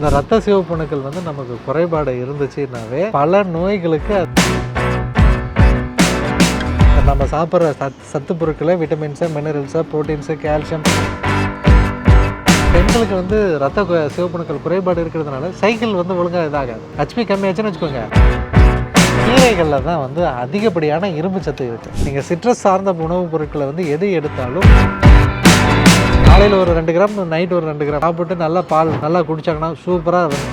இந்த ரத்த சிவப்பணுக்கள் வந்து நமக்கு குறைபாடு இருந்துச்சுன்னாவே பல நோய்களுக்கு நம்ம சாப்பிட்ற சத் சத்து பொருட்களை விட்டமின்ஸு மினரல்ஸு ப்ரோட்டீன்ஸு கால்சியம் பெண்களுக்கு வந்து ரத்த சிவப்பணுக்கள் குறைபாடு இருக்கிறதுனால சைக்கிள் வந்து ஒழுங்காக இதாகாது. ஹச்பி கம்மியாச்சுன்னு வச்சுக்கோங்க. கீரைகளில் தான் வந்து அதிகப்படியான இரும்பு சத்து இருக்குது நீங்கள் சிட்ரஸ் சார்ந்த உணவுப் பொருட்களை வந்து எது எடுத்தாலும் காலையில் ஒரு ரெண்டு கிராம் நைட் ஒரு ரெண்டு கிராம். சாப்பிட்டு நல்லா பால் நல்லா குடிச்சாங்கன்னா சூப்பராக இருக்கும்.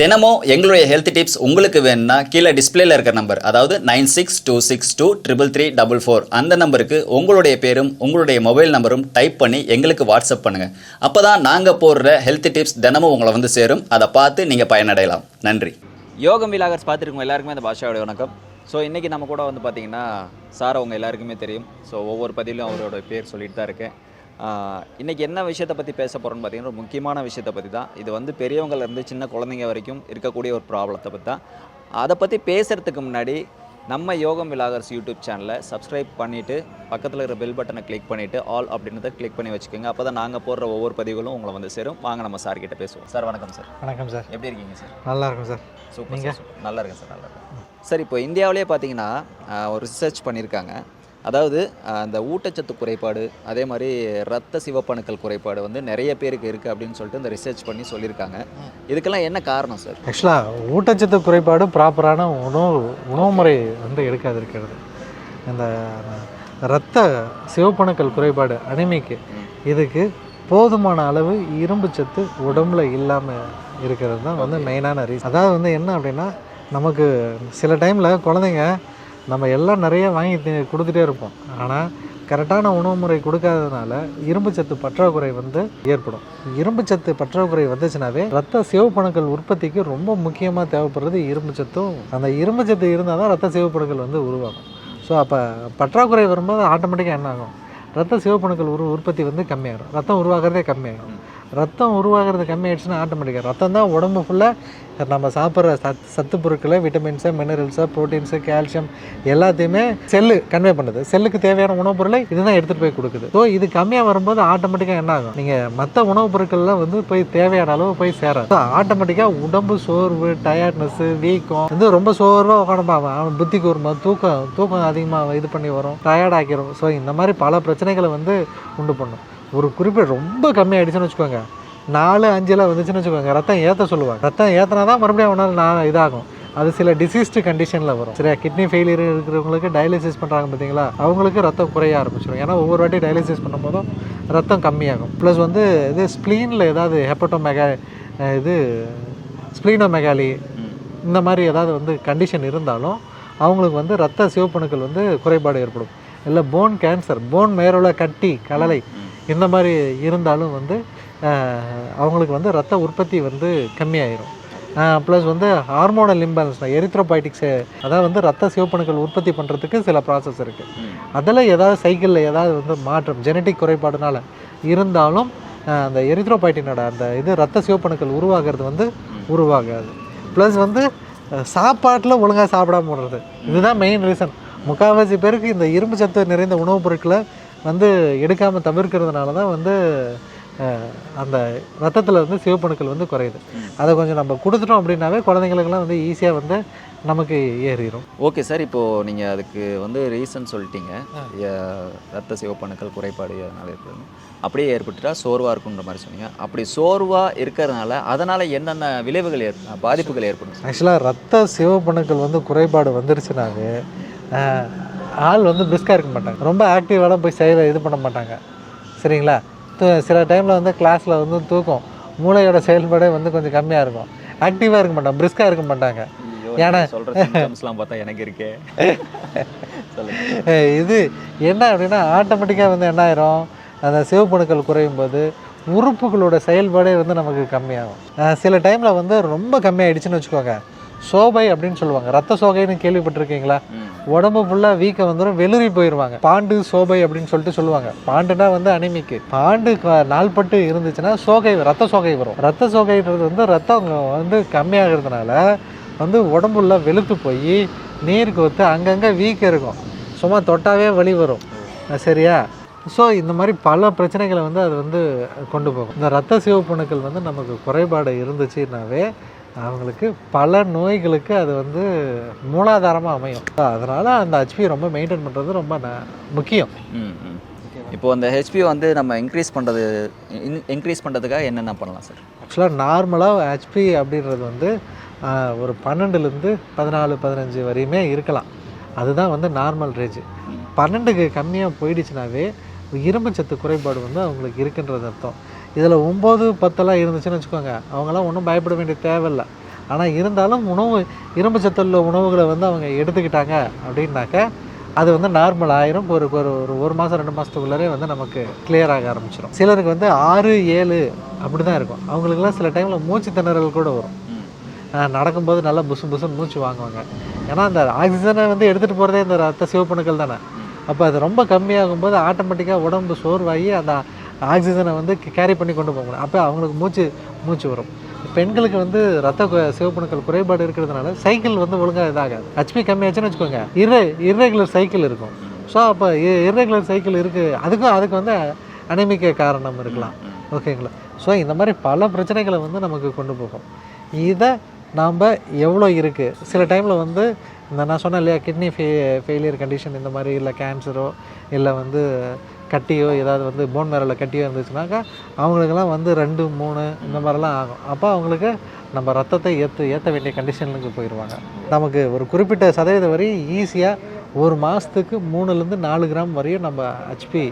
தினமும் எங்களுடைய ஹெல்த் டிப்ஸ் உங்களுக்கு வேணும்னா கீழே டிஸ்பிளேல இருக்கிற நம்பர் அதாவது nine six two six two triple three double four அந்த நம்பருக்கு உங்களுடைய பேரும் உங்களுடைய மொபைல் நம்பரும் டைப் பண்ணி எங்களுக்கு வாட்ஸ்அப் பண்ணுங்கள் அப்போ தான் நாங்கள் போடுற ஹெல்த் டிப்ஸ் தினமும் உங்களை வந்து சேரும். அதை பார்த்து நீங்கள் பயனடையலாம். நன்றி. யோகம் விலாகர்ஸ் பார்த்துருக்கோம் எல்லாருக்குமே அந்த பாஷாவோட வணக்கம். ஸோ இன்றைக்கி நம்ம கூட வந்து பார்த்தீங்கன்னா சார் அவங்க எல்லாருக்குமே தெரியும். ஸோ ஒவ்வொரு பதிலும் அவரோட பேர் சொல்லிட்டு தான் இருக்கேன். இன்றைக்கி என்ன விஷயத்தை பற்றி பேச போகிறோம்னு பார்த்தீங்கன்னா ஒரு முக்கியமான விஷயத்தை பற்றி தான். இது வந்து பெரியவங்கள்லேருந்து சின்ன குழந்தைங்க வரைக்கும் இருக்கக்கூடிய ஒரு ப்ராப்ளத்தை பற்றி தான். அதை பற்றி பேசுகிறதுக்கு முன்னாடி நம்ம யோகம் விலாகர்ஸ் யூடியூப் சேனலை சப்ஸ்கிரைப் பண்ணிவிட்டு பக்கத்தில் இருக்கிற பெல் பட்டனை கிளிக் பண்ணிவிட்டு ஆல் அப்படின்றத கிளிக் பண்ணி வச்சுக்கோங்க. அப்போ தான் நாங்கள் போடுற ஒவ்வொரு பதிவுகளும் உங்களை வந்து சேரும். வாங்க நம்ம சார் கிட்ட பேசுவோம். சார் வணக்கம் சார் வணக்கம் சார் எப்படி இருக்கீங்க சார் நல்லா இருக்கும் சார் சூப்பர். நல்லா இருக்கேன் சார் நல்லா இருக்கேன். சார் இப்போ இந்தியாவிலே பார்த்தீங்கன்னா ஒரு ரிசர்ச் பண்ணியிருக்காங்க. அதாவது அந்த ஊட்டச்சத்து குறைபாடு அதே மாதிரி ரத்த சிவப்பணுக்கள் குறைபாடு வந்து நிறைய பேருக்கு இருக்குது அப்படின்னு சொல்லிட்டு இந்த ரிசர்ச் பண்ணி சொல்லியிருக்காங்க. இதுக்கெல்லாம் என்ன காரணம் சார் ஆக்சுவலாக ஊட்டச்சத்து குறைபாடு ப்ராப்பரான உணவு உணவு முறை வந்து எடுக்காது இருக்கிறது. இந்த இரத்த சிவப்பணுக்கள் குறைபாடு அனிமிக்கு இதுக்கு போதுமான அளவு இரும்பு சத்து உடம்புல இல்லாமல் இருக்கிறது தான் வந்து மெயினான ரீசன் அதாவது வந்து என்ன அப்படின்னா நமக்கு சில டைமில் குழந்தைங்க நம்ம எல்லாம் நிறைய வாங்கி கொடுத்துட்டே இருப்போம். ஆனால் கரெக்டான உணவு முறை கொடுக்காததுனால இரும்பு சத்து பற்றாக்குறை வந்து ஏற்படும். இரும்பு சத்து பற்றாக்குறை வந்துச்சுனாவே ரத்த சிவப்பணுக்கள் உற்பத்திக்கு ரொம்ப முக்கியமாக தேவைப்படுறது இரும்பு சத்தும் அந்த இரும்பு சத்து இருந்தால் தான் ரத்த சிவப்பணுக்கள் வந்து உருவாகும். ஸோ அப்போ பற்றாக்குறை வரும்போது ஆட்டோமேட்டிக்காக என்ன ஆகும்? ரத்த சிவப்பணுக்கள் உரு உற்பத்தி வந்து கம்மியாகிடும் ரத்தம் உருவாகிறதே கம்மியாகும் ரத்தம் உருவாகிறது கம்மியாயிடுச்சுன்னா ஆட்டோமேட்டிக்காக ரத்தம் தான் உடம்பு ஃபுல்லாக நம்ம சாப்பிட்ற சத் சத்து பொருட்களை விட்டமின்ஸு மினரல்ஸு ப்ரோட்டீன்ஸு கால்சியம் எல்லாத்தையுமே செல்லு கன்வே பண்ணுது. செல்லுக்கு தேவையான உணவுப் பொருளை இதுதான் எடுத்துகிட்டு போய் கொடுக்குது. ஸோ இது கம்மியாக வரும்போது ஆட்டோமேட்டிக்காக என்ன ஆகும்? நீங்கள் மற்ற உணவுப் பொருட்கள்லாம் வந்து போய் தேவையான அளவு போய் சேராது ஆட்டோமேட்டிக்காக உடம்பு சோர்வு டயர்ட்னஸ்ஸு வீக்கம் வந்து ரொம்ப சோர்வாக உட்காந்துப்பான் அவன். புத்தி கூர்மா தூக்கம் தூக்கம் அதிகமாக இது பண்ணி வரும். டயர்ட் ஸோ இந்த மாதிரி பல பிரச்சனைகளை வந்து உண்டு பண்ணும். ஒரு குறிப்பிட்ட ரொம்ப கம்மியாயிடுச்சுன்னு வச்சுக்கோங்க. நாலு அஞ்சுலாம் வந்துச்சுன்னு வச்சுக்கோங்க. ரத்தம் ஏற்ற சொல்லுவாங்க. ரத்தம் ஏற்றினா தான் மறுபடியும் அவனால் நான் இதாகும். அது சில டிசீஸ்டு கண்டிஷனில் வரும். சரியா கிட்னி ஃபெயிலியர் இருக்கிறவங்களுக்கு டயாலிசிஸ் பண்ணுறாங்க பார்த்தீங்களா? அவங்களுக்கு ரத்தம் குறைய ஆரம்பிச்சிடும். ஏன்னா ஒவ்வொரு வாட்டி டயாலிசிஸ் பண்ணும்போதும் ரத்தம் கம்மியாகும். ப்ளஸ் வந்து இது ஸ்ப்ளீனில் ஏதாவது ஹெப்பட்டோமெகா இது ஸ்ப்ளீனோமெகாலி இந்த மாதிரி ஏதாவது வந்து கண்டிஷன் இருந்தாலும் அவங்களுக்கு வந்து ரத்த சிவப்பணுக்கள் வந்து குறைபாடு ஏற்படும். இல்லை போன் கேன்சர் போன் மேரோல கட்டி கலலை இந்த மாதிரி இருந்தாலும் வந்து அவங்களுக்கு வந்து ரத்த உற்பத்தி வந்து கம்மியாயிரும். ப்ளஸ் வந்து ஹார்மோனல் இம்பேலன்ஸ் எரித்ரோபைட்டிக்ஸ் அதாவது வந்து ரத்த சிவப்பணுக்கள் உற்பத்தி பண்ணுறதுக்கு சில ப்ராசஸ் இருக்குது அதில் ஏதாவது சைக்கிளில் ஏதாவது வந்து மாற்றம் ஜெனட்டிக் குறைபாடுனால இருந்தாலும் அந்த எரித்ரோபைட்டினோட அந்த இது ரத்த சிவப்பணுக்கள் உருவாகிறது வந்து உருவாகாது. ப்ளஸ் வந்து சாப்பாட்டில் ஒழுங்காக சாப்பிடாம போடுறது இதுதான் மெயின் ரீசன் முக்கால்வாசி பேருக்கு இந்த இரும்பு சத்து நிறைந்த உணவுப் பொருட்களை வந்து எடுக்காமல் தவிர்க்கிறதுனால தான் வந்து அந்த ரத்தத்தில் வந்து சிவப்பணுக்கள் வந்து குறையுது. அதை கொஞ்சம் நம்ம கொடுத்துட்டோம் அப்படின்னாவே குழந்தைங்களுக்கெல்லாம் வந்து ஈஸியாக வந்து நமக்கு ஏறிடும் ஓகே சார் இப்போது நீங்கள் அதுக்கு வந்து ரீசன் சொல்லிட்டீங்க. ரத்த சிவப்பணுக்கள் குறைபாடு அதனால் ஏற்படுது அப்படியே ஏற்பட்டுட்டா சோர்வாக இருக்குன்ற மாதிரி சொன்னீங்க. அப்படி சோர்வாக இருக்கிறதுனால அதனால் என்னென்ன விளைவுகள் ஏற் பாதிப்புகள் ஏற்படும்? ஆக்சுவலாக ரத்த சிவப்பணுக்கள் வந்து குறைபாடு வந்துருச்சுனாவே ஆள் வந்து பிரிஸ்காக இருக்க மாட்டாங்க. ரொம்ப ஆக்டிவாக போய் செயல இது பண்ண மாட்டாங்க. சரிங்களா? து- சில டைமில் வந்து கிளாஸில் வந்து தூக்கம். மூளையோட செயல்பாடே வந்து கொஞ்சம் கம்மியாக இருக்கும். ஆக்டிவாக இருக்க மாட்டாங்க பிரிஸ்காக இருக்க மாட்டாங்க. ஏன்னா- சொல்கிற சிம்டம்ஸ்லாம் பார்த்தா எனக்கு இருக்கே. இது என்ன அப்படின்னா ஆட்டோமேட்டிக்காக வந்து என்ன ஆயிரும்? அந்த சிவப்பணுக்கள் குறையும் போது உறுப்புகளோட செயல்பாடே வந்து நமக்கு கம்மியாகும். சில டைமில் வந்து ரொம்ப கம்மியாயிடுச்சுன்னு வச்சுக்கோங்க. சோபை அப்படின்னு சொல்லுவாங்க. ரத்த சோகைன்னு கேள்விப்பட்டிருக்கீங்களா. உடம்பு ஃபுல்லாக வீக்கம் வந்துடும் வெளிரி போயிடுவாங்க பாண்டு சோபை அப்படின்னு சொல்லிட்டு சொல்லுவாங்க. பாண்டுனா வந்து அனிமிக்கு. பாண்டு நாள்பட்டு இருந்துச்சுன்னா சோகை ரத்த சோகை வரும். ரத்த சோகைன்றது வந்து ரத்தம் வந்து கம்மியாகிறதுனால வந்து உடம்புல வெளுத்து போய் நீர் கோத்து அங்கங்கே வீக்கம் இருக்கும். சும்மா தொட்டாவே வலி வரும். சரியா? ஸோ இந்த மாதிரி பல பிரச்சனைகளை வந்து அது வந்து கொண்டு போகும். இந்த ரத்த சிவப்பணுக்கள் வந்து நமக்கு குறைபாடு இருந்துச்சுன்னாவே அவங்களுக்கு பல நோய்களுக்கு அது வந்து மூலாதாரமாக அமையும். அதனால் அந்த ஹெச்பி ரொம்ப மெயின்டைன் பண்ணுறது ரொம்ப ந- முக்கியம். இப்போ அந்த ஹெச்பி வந்து நம்ம இன்க்ரீஸ் பண்ணுறது இன்க்ரீஸ் பண்ணுறதுக்காக என்னென்ன பண்ணலாம் சார் ஆக்சுவலாக நார்மலாக ஹெச்பி அப்படின்றது வந்து ஒரு பன்னெண்டுலேருந்து பதினாலு பதினஞ்சு வரையுமே இருக்கலாம். அதுதான் வந்து நார்மல் ரேஞ்சு பன்னெண்டுக்கு கம்மியாக போயிடுச்சுனாவே இரும்பு சத்து குறைபாடு வந்து அவங்களுக்கு இருக்குன்றது அர்த்தம். இதில் ஒம்பது பத்தெல்லாம் இருந்துச்சுன்னு வச்சுக்கோங்க. அவங்களாம் ஒன்றும் பயப்பட வேண்டிய தேவையில்லை. ஆனால் இருந்தாலும் உணவு இரும்பு சத்துள்ள உணவுகளை வந்து அவங்க எடுத்துக்கிட்டாங்க அப்படின்னாக்க அது வந்து நார்மல் ஆயிரும். ஒரு ஒரு ஒரு ஒரு மாதம் ரெண்டு மாதத்துக்குள்ளே வந்து நமக்கு கிளியர் ஆக ஆரம்பிச்சிடும் சிலருக்கு வந்து ஆறு ஏழு அப்படி தான் இருக்கும். அவங்களுக்குலாம் சில டைமில் மூச்சு திணறல் கூட வரும். நடக்கும்போது நல்லா புசு புசுன்னு மூச்சு வாங்குவாங்க. ஏன்னா அந்த ஆக்சிஜனை வந்து எடுத்துகிட்டு போகிறதே இந்த ரத்த சிவப்பணுக்கள் தானே. அப்போ அது ரொம்ப கம்மியாகும் போது ஆட்டோமேட்டிக்காக உடம்பு சோர்வாகி அந்த ஆக்சிஜனை வந்து கேரி பண்ணி கொண்டு போக முடியும் அப்போ அவங்களுக்கு மூச்சு மூச்சு வரும். பெண்களுக்கு வந்து ரத்த சிவப்புணுக்கள் சிவப்பணுக்கள் குறைபாடு இருக்கிறதுனால சைக்கிள் வந்து ஒழுங்காக இதாகாது. ஹச்பி கம்மியாச்சுன்னு வச்சுக்கோங்க. இரு இர்ரெகுலர் சைக்கிள் இருக்கும். ஸோ அப்போ இர்ரெகுலர் சைக்கிள் இருக்குது அதுக்கும் அதுக்கு வந்து அனிமிக்க காரணம் இருக்கலாம். ஓகேங்களா? ஸோ இந்த மாதிரி பல பிரச்சனைகளை வந்து நமக்கு கொண்டு போகும். இதை நாம் எவ்வளோ இருக்குது சில டைமில் வந்து இந்த நான் சொன்னேன் இல்லையா கிட்னி ஃபெ ஃபெயிலியர் கண்டிஷன் இந்த மாதிரி இல்லை கேன்சரோ இல்லை வந்து கட்டியோ ஏதாவது வந்து போன் மேரில் கட்டியோ இருந்துச்சுனாக்கா அவங்களுக்கெல்லாம் வந்து ரெண்டு மூணு இந்த மாதிரிலாம் ஆகும். அப்போ அவங்களுக்கு நம்ம ரத்தத்தை ஏற்று ஏற்ற வேண்டிய கண்டிஷனுக்கு போயிடுவாங்க நமக்கு ஒரு குறிப்பிட்ட சதவீதம் வரையும் ஈஸியாக ஒரு மாதத்துக்கு மூணுலேருந்து நாலு கிராம் வரையும் நம்ம ஹெச்பி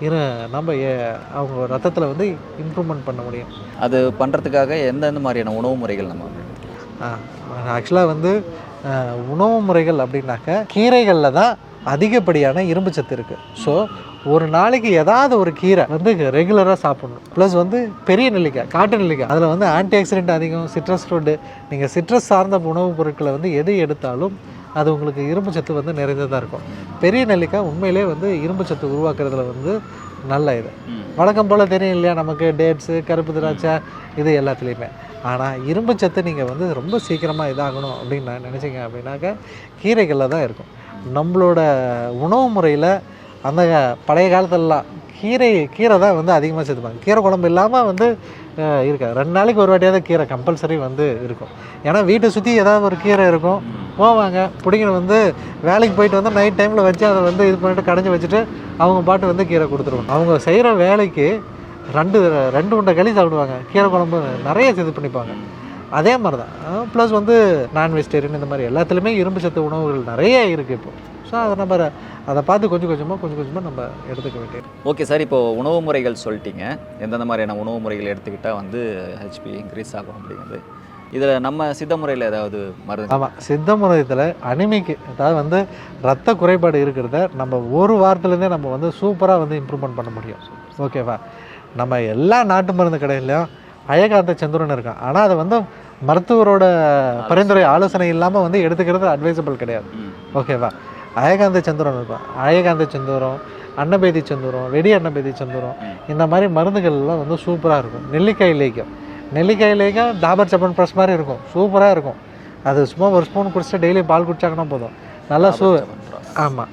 இரு நம்ம ஏ- அவங்க ரத்தத்தில் வந்து இம்ப்ரூவ்மெண்ட் பண்ண முடியும். அது பண்ணுறதுக்காக எந்தெந்த மாதிரியான உணவு முறைகள் நம்ம ஆக்சுவலாக வந்து உணவு முறைகள் அப்படின்னாக்க கீரைகளில் தான் அதிகப்படியான இரும்பு சத்து இருக்குது ஸோ ஒரு நாளைக்கு ஏதாவது ஒரு கீரை வந்து ரெகுலராக சாப்பிடணும். ப்ளஸ் வந்து பெரிய நெல்லிக்காய் காட்டு நெல்லிக்காய். அதில் வந்து ஆன்டி ஆக்சிடென்ட் அதிகம் சிட்ரஸ் ஃபுட்டு நீங்கள் சிட்ரஸ் சார்ந்த உணவுப் பொருட்களை வந்து எது எடுத்தாலும் அது உங்களுக்கு இரும்பு சத்து வந்து நிறைந்ததாக இருக்கும். பெரிய நெல்லிக்காய் உண்மையிலே வந்து இரும்பு சத்து உருவாக்குறதுல வந்து நல்ல இது. வழக்கம் போல் தெரியும் இல்லையா நமக்கு? டேட்ஸு கருப்பு திராட்சை இது எல்லாத்துலேயுமே. ஆனால் இரும்பு சத்து நீங்கள் வந்து ரொம்ப சீக்கிரமாக இதாகணும் அப்படின்னு நான் நினச்சிங்க அப்படின்னாக்க கீரைகளில் தான் இருக்கும். நம்மளோட உணவு முறையில் அந்த பழைய காலத்துலலாம் கீரை கீரை தான் வந்து அதிகமாக சேர்த்துப்பாங்க. கீரை குழம்பு இல்லாமல் வந்து இருக்கா? ரெண்டு நாளைக்கு ஒரு வாட்டியாவது கீரை கம்பல்சரி வந்து இருக்கும். ஏன்னா வீட்டை சுற்றி ஏதாவது ஒரு கீரை இருக்கும். போவாங்க. பிடிக்கணும் வந்து வேலைக்கு போயிட்டு வந்து நைட் டைமில் வச்சு அதை வந்து இது பண்ணிட்டு கடைஞ்சி வச்சுட்டு அவங்க பாட்டு வந்து கீரை கொடுத்துருவாங்க. அவங்க செய்கிற வேலைக்கு ரெண்டு ரெண்டு உண்டை களி சாப்பிடுவாங்க. கீரை குழம்பு நிறைய இது பண்ணிப்பாங்க. அதே மாதிரி தான் ப்ளஸ் வந்து நான் வெஜிடேரியன் இந்த மாதிரி எல்லாத்துலேயுமே இரும்பு சத்து உணவுகள் நிறைய இருக்குது இப்போ. ஸோ அதை நம்ம அதை பார்த்து கொஞ்சம் கொஞ்சமாக கொஞ்சம் கொஞ்சமாக நம்ம எடுத்துக்க வேண்டியது. ஓகே சார் இப்போ உணவு முறைகள் சொல்லிட்டீங்க. எந்தெந்த மாதிரியான உணவு முறைகள் எடுத்துக்கிட்டால் வந்து ஹெச்பி இன்க்ரீஸ் ஆகும் அப்படிங்கிறது. இதில் நம்ம சித்த முறையில் ஏதாவது மருந்து? ஆமாம் சித்த முறையத்தில் அனிமிக்கு அதாவது வந்து ரத்த குறைபாடு இருக்கிறத நம்ம ஒரு வாரத்துலேருந்தே நம்ம வந்து சூப்பராக வந்து இம்ப்ரூவ்மெண்ட் பண்ண முடியும். ஓகேவா நம்ம எல்லா நாட்டு மருந்து கடையிலையும் அயகாந்த சந்திரன் இருக்கான். ஆனால் அதை வந்து மருத்துவரோட பரிந்துரை ஆலோசனை இல்லாமல் வந்து எடுத்துக்கிறது அட்வைசபிள் கிடையாது. ஓகேவா அயகாந்த சந்திரன் இருக்கும் அயகாந்த சந்திரம் அன்னபேதி சந்திரம் வெடி அன்னபேதி சந்திரம் இந்த மாதிரி மருந்துகள்லாம் வந்து சூப்பராக இருக்கும். நெல்லிக்காய் லேக்கியம் நெல்லிக்காய் லேக்கியம் டாபர் சப்பன் ப்ரெஸ் மாதிரி இருக்கும். சூப்பராக இருக்கும். அது சும்மா ஒரு ஸ்பூன் குடிச்சிட்டு டெய்லி பால் குடிச்சாங்கன்னா போதும். நல்லா சூ ஆமாம்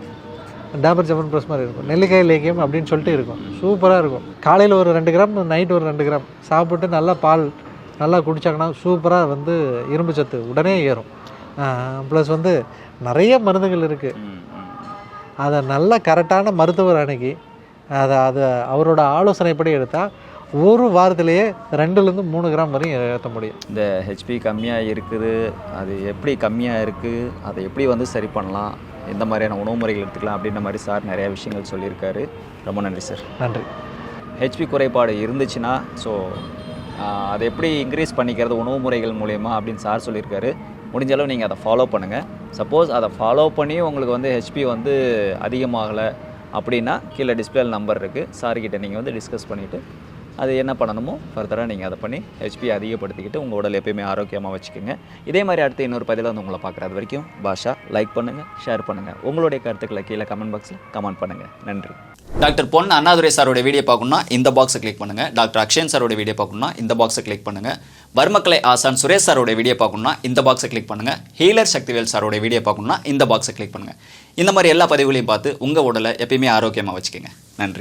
டாபர் ஜபன் ப்ரெஸ் மாதிரி இருக்கும். நெல்லிக்காய் லேக்கியம் அப்படின்னு சொல்லிட்டு இருக்கும். சூப்பராக இருக்கும். காலையில் ஒரு ரெண்டு கிராம் நைட் ஒரு ரெண்டு கிராம் சாப்பிட்டு நல்லா பால் நல்லா குடிச்சாங்கன்னா சூப்பராக வந்து இரும்பு சத்து உடனே ஏறும். ப்ளஸ் வந்து நிறைய மருந்துகள் இருக்குது. அதை நல்ல கரெக்டான மருத்துவர் அணுகி அதை அதை அவரோட ஆலோசனைப்படி எடுத்தால் ஒரு வாரத்திலேயே ரெண்டுலேருந்து மூணு கிராம் வரையும் ஏற்ற முடியும். இந்த ஹெச்பி கம்மியாக இருக்குது அது எப்படி கம்மியாக இருக்குது அதை எப்படி வந்து சரி பண்ணலாம் எந்த மாதிரியான உணவு முறைகள் எடுத்துக்கலாம் அப்படின்ற மாதிரி சார் நிறையா விஷயங்கள் சொல்லியிருக்காரு. ரொம்ப நன்றி சார். நன்றி. ஹெச்பி குறைபாடு இருந்துச்சுன்னா ஸோ அதை எப்படி இன்க்ரீஸ் பண்ணிக்கிறது உணவு முறைகள் மூலயமா அப்படின்னு சார் சொல்லியிருக்காரு. முடிஞ்ச அளவு நீங்கள் அதை ஃபாலோ பண்ணுங்கள் சப்போஸ் அதை ஃபாலோ பண்ணி உங்களுக்கு வந்து ஹெச்பி வந்து அதிகமாகலை அப்படின்னா கீழே டிஸ்பிளே நம்பர் இருக்குது சார்கிட்ட நீங்கள் வந்து டிஸ்கஸ் பண்ணிவிட்டு அது என்ன பண்ணணுமோ ஃபர்தராக நீங்கள் அதை பண்ணி ஹெச்பி அதிகப்படுத்திக்கிட்டு உங்கள் உடல் எப்பயுமே ஆரோக்கியமாக வச்சுக்கோங்க. இதே மாதிரி அடுத்து இன்னொரு பதிவில் வந்து உங்களை பார்க்குறது வரைக்கும் பாஷா லைக் பண்ணுங்கள் ஷேர் பண்ணுங்கள் உங்களுடைய கருத்துக்களை கீழே கமெண்ட் பாக்ஸில் கமெண்ட் பண்ணுங்கள் நன்றி. டாக்டர் பொன் அண்ணாதுரை சாரோட வீடியோ பார்க்கணும்னா இந்த பாக்ஸை கிளிக் பண்ணுங்கள் டாக்டர் அக்ஷயன் சாரோட வீடியோ பார்க்கணும்னா இந்த பாக்ஸை கிளிக் பண்ணுங்கள் வர்மக்கலை ஆசான் சுரேஷ் சாரோட வீடியோ பார்க்கணும்னா இந்த பாக்ஸை கிளிக் பண்ணுங்க. ஹீலர் சக்திவேல் சாரோட வீடியோ பார்க்கணும்னா இந்த பாக்ஸை கிளிக் பண்ணுங்கள் இந்த மாதிரி எல்லா பதிவுகளையும் பார்த்து உங்கள் உடலை எப்பயுமே ஆரோக்கியமாக வச்சுக்கோங்க.